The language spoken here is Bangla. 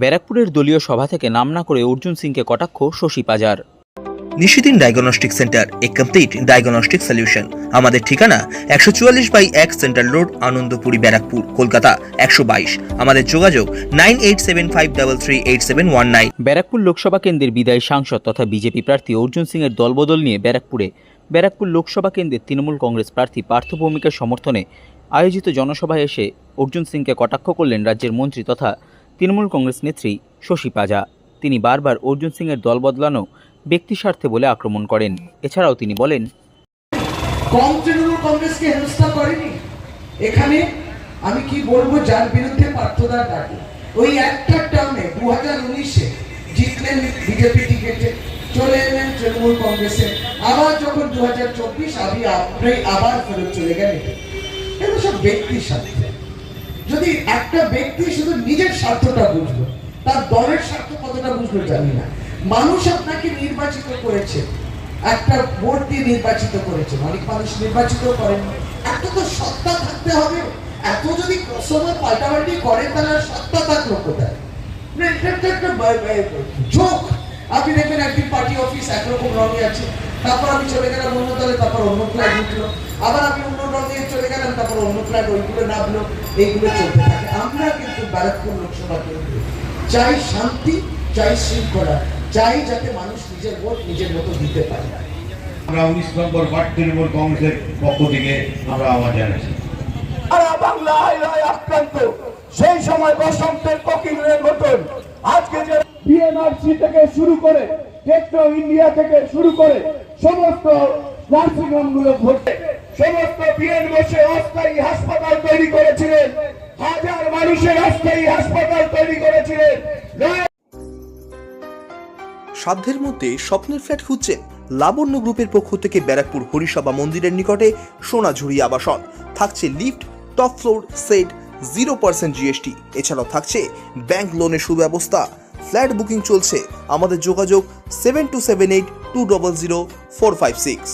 ব্যারাকপুরের দলীয় সভা থেকে নাম না করে অর্জুন সিংকে কটাক্ষ শশী পাজার। নিশিদিন ডায়াগনস্টিক সেন্টার এ কমপ্লিট ডায়াগনস্টিক সলিউশন। আমাদের ঠিকানা একশো চুয়াল্লিশ বাই এক সেন্ট্রাল রোড আনন্দপুরি ব্যারাকপুর কলকাতা একশো বাইশ। আমাদের যোগাযোগ nine eight seven five double three eight seven one nine. Barrackpore Lok Sabha কেন্দ্রের বিদায়ী সাংসদ তথা বিজেপি প্রার্থী অর্জুন সিংয়ের দলবদল নিয়ে ব্যারাকপুরে। ব্যারাকপুর লোকসভা কেন্দ্রের তৃণমূল কংগ্রেস প্রার্থী পার্থ ভৌমিকের সমর্থনে আয়োজিত জনসভায় এসে অর্জুন সিংকে কটাক্ষ করলেন রাজ্যের মন্ত্রী তথা তৃণমূল কংগ্রেস নেত্রী শশী পাজা। তিনি বারবার অর্জুন সিংয়ের দল বদলানো ব্যক্তি স্বার্থে বলে আক্রমণ করেন। এছাড়াও তিনি বলেন কংগ্রেসকে হেনস্থা করেনি? এখানে আমি কি বলব, যার বিরুদ্ধে ডাকে। ওই একটা টার্মে দু হাজার উনিশে জিতলেন বিজেপি চলে এলেন তৃণমূল কংগ্রেসে। আবার যখন দু হাজার চব্বিশ আপনি আবার ফেরত চলে গেলেন। সব ব্যক্তির যদি একটা ব্যক্তি শুধু নিজের স্বার্থটা বুঝলো তার দলের স্বার্থ কতটা বুঝলো জানি না। মানুষ আপনাকে নির্বাচিত করেছে। একটা ভোট দিয়ে নির্বাচিত করেছে। অনেক মানুষ নির্বাচিত করেন। এত তো সত্তা থাকতে হবে। এত যদি সময় পাল্টাপাল্টি করে তাহলে সত্তা থাকল কোথায়? না, এটা একটা যোগ আপনি দেখবেন একদিন আমি চলে গেলাম অন্য দলে তারপর অন্য চলে গেলাম তারপর অন্য ফ্ল্যাগ ওইগুলো নামলো এইগুলো চলতে থাকে। আমরা কিন্তু ব্যারাকপুর লোকসভা কেন্দ্রে। চাই শান্তি চাই শৃঙ্খলা চাই যাতে মানুষ নিজের ভোট নিজের মতো দিতে পারে। আমরা উনিশ নম্বর ওয়ার্ড তৃণমূল কংগ্রেসের পক্ষ থেকে আমরা আহ্বান জানাচ্ছি। সারা আক্রান্ত। সেই সময় বসন্তের কোকিলের মতন। আজকে যে বিএনআরসি থেকে শুরু করে টেকনো ইন্ডিয়া থেকে শুরু করে সমস্ত নার্সিং হোমগুলো ভর্তি সমস্ত বিএন বসে অস্থায়ী হাসপাতাল তৈরি করেছিলেন। হাজার মানুষের অস্থায়ী হাসপাতাল তৈরি করেছিলেন। সাধ্যের মধ্যে স্বপ্নের ফ্ল্যাট খুঁজছেন লাবণ্য গ্রুপের পক্ষ থেকে ব্যারাকপুর হরিসভা মন্দিরের নিকটে সোনাঝুরি আবাসন। থাকছে lift, top floor, set zero percent GST এছাড়াও থাকছে ব্যাংক লোনের সুব্যবস্থা। ফ্ল্যাট বুকিং চলছে। আমাদের যোগাযোগ seven two seven eight two double zero four five six